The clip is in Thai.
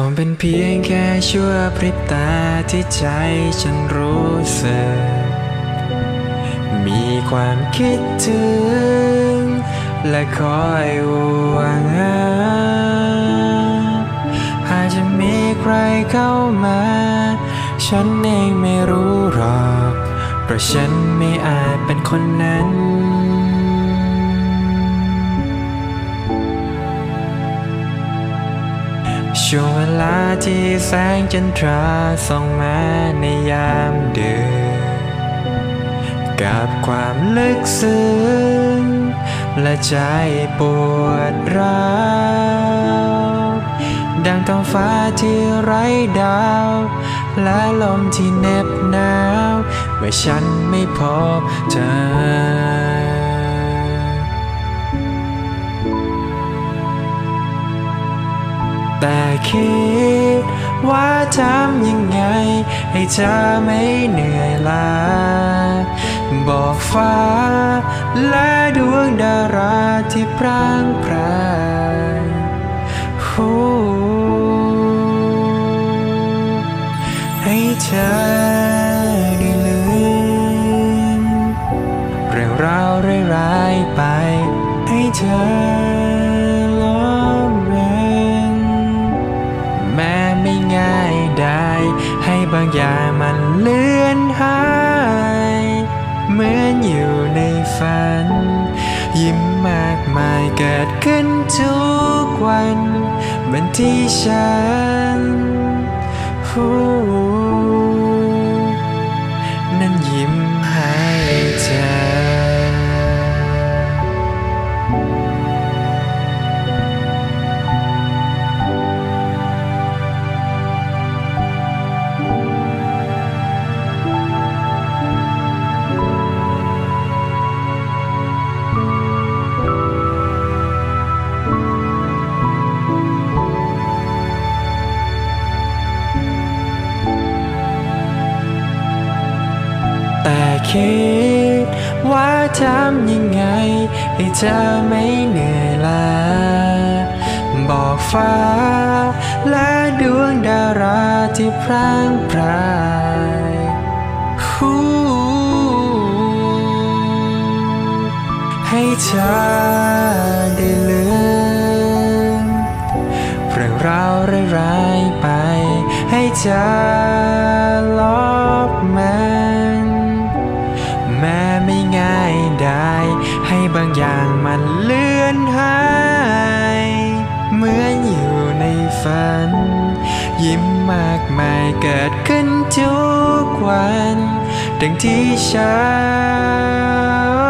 คงเป็นเพียงแค่ชั่วพริบตาที่ใจฉันรู้สึก มีความคิดถึง และคอยห่วงหาหากจะมีใครเข้ามา ฉันเองไม่รู้หรอก เพราะฉันไม่อาจเป็นคนนั้น ช่วงเวลาที่แสงจันทราส่องมาในยามดึกกับความลึกซึ้งและใจปวดร้าวดังท้องฟ้าที่ไร้ดาว และลมที่เหน็บหนาวเมื่อฉันไม่พบเธอ แต่คิดว่าทำยังไง ให้เธอไม่เหนื่อยล้าบอกฟ้า และดวงดาราที่พร่างพรายให้เธอได้ลืมเรื่องราวร้ายๆไปให้เธอ อย่ามันเลือนหาย เหมือนอยู่ในฝัน ยิ้มมากมายเกิดขึ้นทุกวันเหมือนที่ฉัน แต่คิดว่าทำยังไง ให้เธอไม่เหนื่อยล้าบอกฟ้า และดวงดาราที่พร่างพรายให้เธอได้ลืมเรื่องราวร้ายๆไปให้เธอ บางอย่างมันเลื่อนหาย เหมือนอยู่ในฝัน ยิ้มมากมายเกิดขึ้นทุกวัน ดังที่เช้า